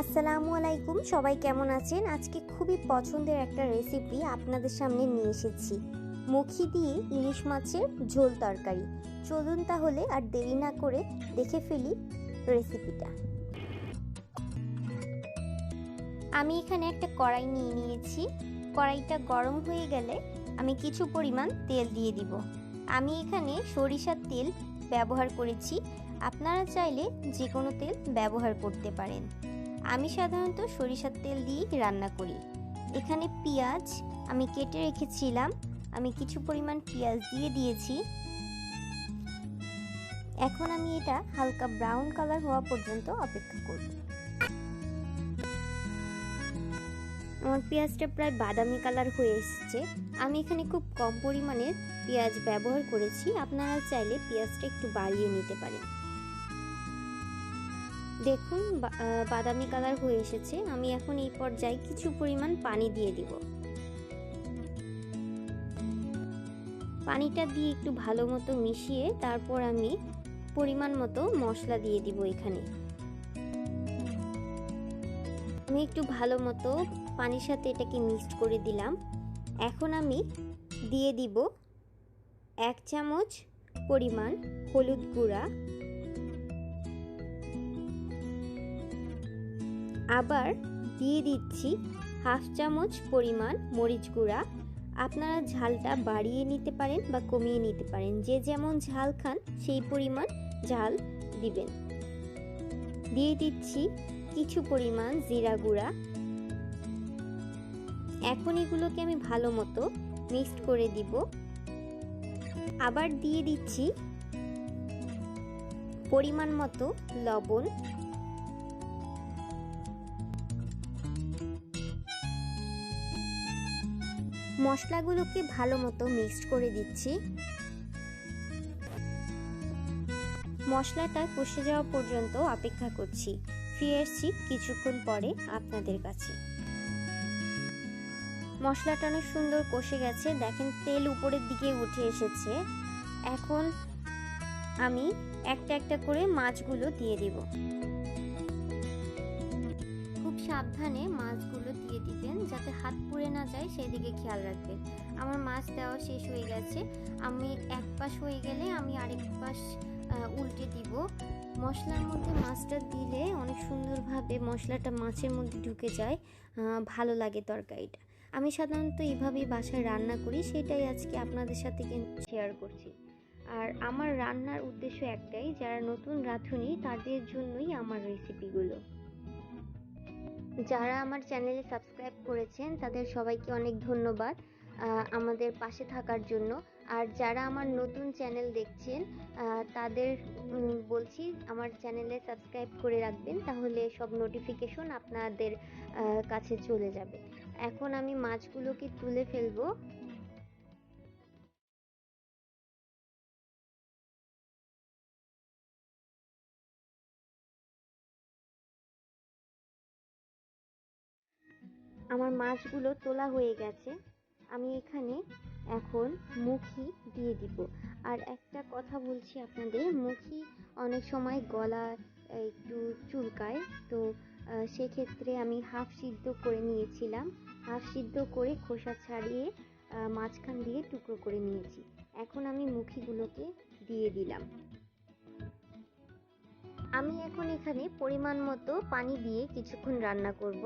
আসসালামু আলাইকুম, সবাই কেমন আছেন? আজকে খুবই পছন্দের একটা রেসিপি আপনাদের সামনে নিয়ে এসেছি। মুখি দিয়ে ইলিশ মাছের ঝোল তরকারি। চলুন তাহলে আর দেরি না করে দেখে ফেলি রেসিপিটা আমি এখানে একটা কড়াই নিয়ে নিয়েছি। কড়াইটা গরম হয়ে গেলে আমি কিছু পরিমাণ তেল দিয়ে দিব। আমি এখানে সরিষার তেল ব্যবহার করেছি। আপনারা চাইলে যে কোনো তেল ব্যবহার করতে পারেন। আমি সাধারণত সরিষার তেল দিয়েই রান্না করি। এখানে পেঁয়াজ আমি কেটে রেখেছিলাম। আমি কিছু পরিমাণ পেঁয়াজ দিয়ে দিয়েছি। এখন আমি এটা হালকা ব্রাউন কালার হওয়া পর্যন্ত অপেক্ষা করব। আমার পেঁয়াজটা প্রায় বাদামি কালার হয়ে এসেছে। আমি এখানে খুব কম পরিমাণের পেঁয়াজ ব্যবহার করেছি। আপনারা চাইলে পেঁয়াজটা একটু বাড়িয়ে নিতে পারেন। দেখুন বাদামি কালার হয়ে এসেছে। আমি এখন এই পর্যায়ে কিছু পরিমাণ পানি দিয়ে দিব। পানিটা দিয়ে একটু ভালো মতো মিশিয়ে তারপর আমি পরিমাণ মতো মশলা দিয়ে দিব এখানে। আমি একটু ভালো মতো পানির সাথে এটাকে মিক্সড করে দিলাম। এখন আমি দিয়ে দিব এক চামচ পরিমাণ হলুদ গুঁড়া। আবার দিয়ে দিচ্ছি হাফ চামচ পরিমাণ মরিচ গুঁড়া। আপনারা ঝালটা বাড়িয়ে নিতে পারেন বা কমিয়ে নিতে পারেন। যে যেমন ঝাল খান, সেই পরিমাণ ঝাল দিবেন। দিয়ে দিচ্ছি কিছু পরিমাণ জিরা গুঁড়া। এখন এগুলোকে আমি ভালো মতো মিক্সড করে দিব। আবার দিয়ে দিচ্ছি পরিমাণ মতো লবণ। মশলাগুলোকে ভালো মতো মিক্সড করে দিচ্ছি। মশলাটা কষে যাওয়া পর্যন্ত অপেক্ষা করছি। ফিরে এসছি কিছুক্ষণ পরে আপনাদের কাছে। মশলাটা অনেক সুন্দর কষে গেছে। দেখেন, তেল উপরের দিকে উঠে এসেছে। এখন আমি একটা একটা করে মাছগুলো দিয়ে দিব। সাবধানে মাছগুলো দিয়ে দিবেন যাতে হাত পুড়ে না যায় সেই দিকে খেয়াল রাখবেন। আমার মাছ দেওয়া শেষ হয়ে গেছে। আমি এক পাশ হয়ে গেলে আমি আরেক পাশ উল্টে দিব। মশলার মধ্যে মাছটা দিলে অনেক সুন্দরভাবে মশলাটা মাছের মধ্যে ঢুকে যায়। ভালো লাগে তরকারিটা। আমি সাধারণত এইভাবেই বাসায় রান্না করি, সেটাই আজকে আপনাদের সাথে শেয়ার করছি। আর আমার রান্নার উদ্দেশ্য একটাই, যারা নতুন রাঁধুনি, তাদের জন্যই আমার রেসিপিগুলো যারা আমার চ্যানেলে সাবস্ক্রাইব করেছেন, তাদের সবাইকে অনেক ধন্যবাদ আমাদের পাশে থাকার জন্য। আর যারা আমার নতুন চ্যানেল দেখছেন তাদের বলছি, আমার চ্যানেলে সাবস্ক্রাইব করে রাখবেন, তাহলে সব নোটিফিকেশন আপনাদের কাছে চলে যাবে। এখন আমি মাছগুলোকে তুলে ফেলব। আমার মাছগুলো তোলা হয়ে গেছে। আমি এখানে এখন মুখি দিয়ে দিব। আর একটা কথা বলছি আপনাদের, মুখি অনেক সময় গলা একটু চুলকায়। তো সেক্ষেত্রে আমি হাফ সিদ্ধ করে নিয়েছিলাম। হাফ সিদ্ধ করে খোসা ছাড়িয়ে মাঝখান দিয়ে টুকরো করে নিয়েছি। এখন আমি মুখিগুলোকে দিয়ে দিলাম। আমি এখন এখানে পরিমাণ মতো পানি দিয়ে কিছুক্ষণ রান্না করব।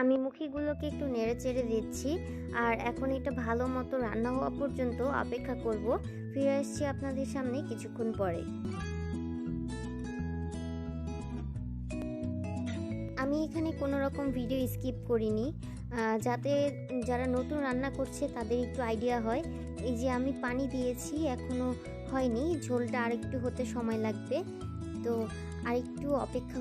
আমি মুখিগুলোকে একটু নেড়ে চেড়ে দিচ্ছি, আর এখন এটা ভালো মতো রান্না হওয়া পর্যন্ত অপেক্ষা করব। ফিরে আসছি আপনাদের সামনে কিছুক্ষণ পরে। আমি এখানে কোনো রকম ভিডিও স্কিপ করিনি। যাতে যারা নতুন রান্না করছে তাদের একটু আইডিয়া হয়। এই যে আমি পানি দিয়েছি এখনও হয়নি। ঝোলটা আরেকটু হতে সময় লাগবে। তো আরেকটু অপেক্ষা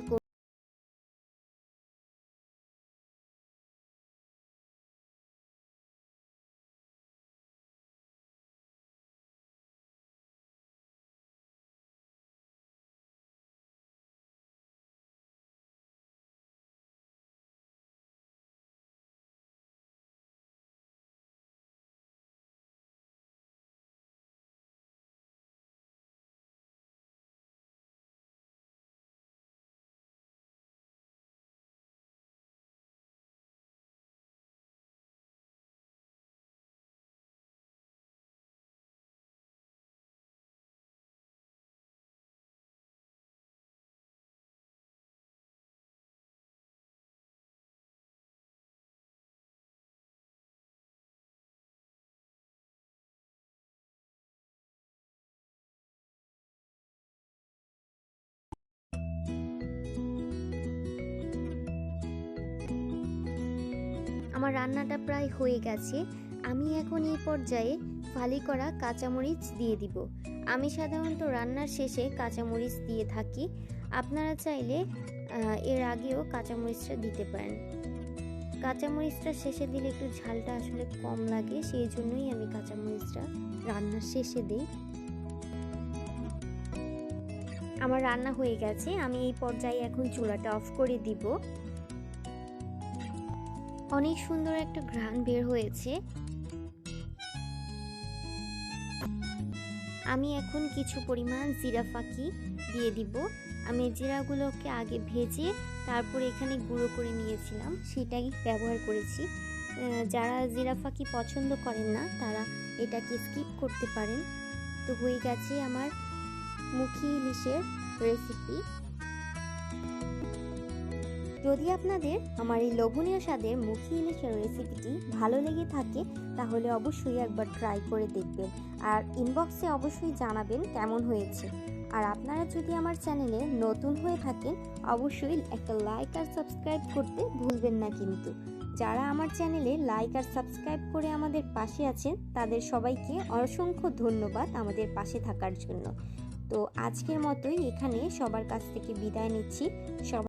আমার রান্নাটা প্রায় হয়ে গেছে, আমি এখন এই পর্যায়ে ফালি করা কাঁচামরিচ দিয়ে দিব। আমি সাধারণত রান্নার শেষে কাঁচামরিচ দিয়ে থাকি, আপনারা চাইলে এর আগেও কাঁচামরিচটা দিতে পারেন। কাঁচামরিচটা শেষে দিলে একটু ঝালটা আসলে কম লাগে, সেই জন্যই আমি কাঁচামরিচটা রান্নার শেষে দিই। আমার রান্না হয়ে গেছে, আমি এই পর্যায়ে এখন চুলাটা অফ করে দিব। অনেক সুন্দর একটা ঘ্রাণ বের হয়েছে। আমি এখন কিছু পরিমাণ জিরা ফাঁকি দিয়ে দিব। আমি জিরাগুলোকে আগে ভেজে তারপর এখানে গুঁড়ো করে নিয়েছিলাম, সেটাই ব্যবহার করেছি। যারা জিরা ফাঁকি পছন্দ করেন না, তারা এটাকে স্কিপ করতে পারেন। তো হয়ে গেছে আমার মুখি ইলিশের রেসিপি যদি আপনাদের আমার এই লোভনীয় স্বাদের মুখি ইলিশের রেসিপিটি ভালো লেগে থাকে, তাহলে অবশ্যই একবার ট্রাই করে দেখবেন। আর ইনবক্সে অবশ্যই জানাবেন কেমন হয়েছে। আর আপনারা যদি আমার চ্যানেলে নতুন হয়ে থাকেন, অবশ্যই একটা লাইক আর সাবস্ক্রাইব করতে ভুলবেন না কিন্তু। যারা আমার চ্যানেলে লাইক আর সাবস্ক্রাইব করে আমাদের পাশে আছেন, তাদের সবাইকে অসংখ্য ধন্যবাদ আমাদের পাশে থাকার জন্য। তো আজকের মতোই এখানে সবার কাছ থেকে বিদায় নিচ্ছি। সবাই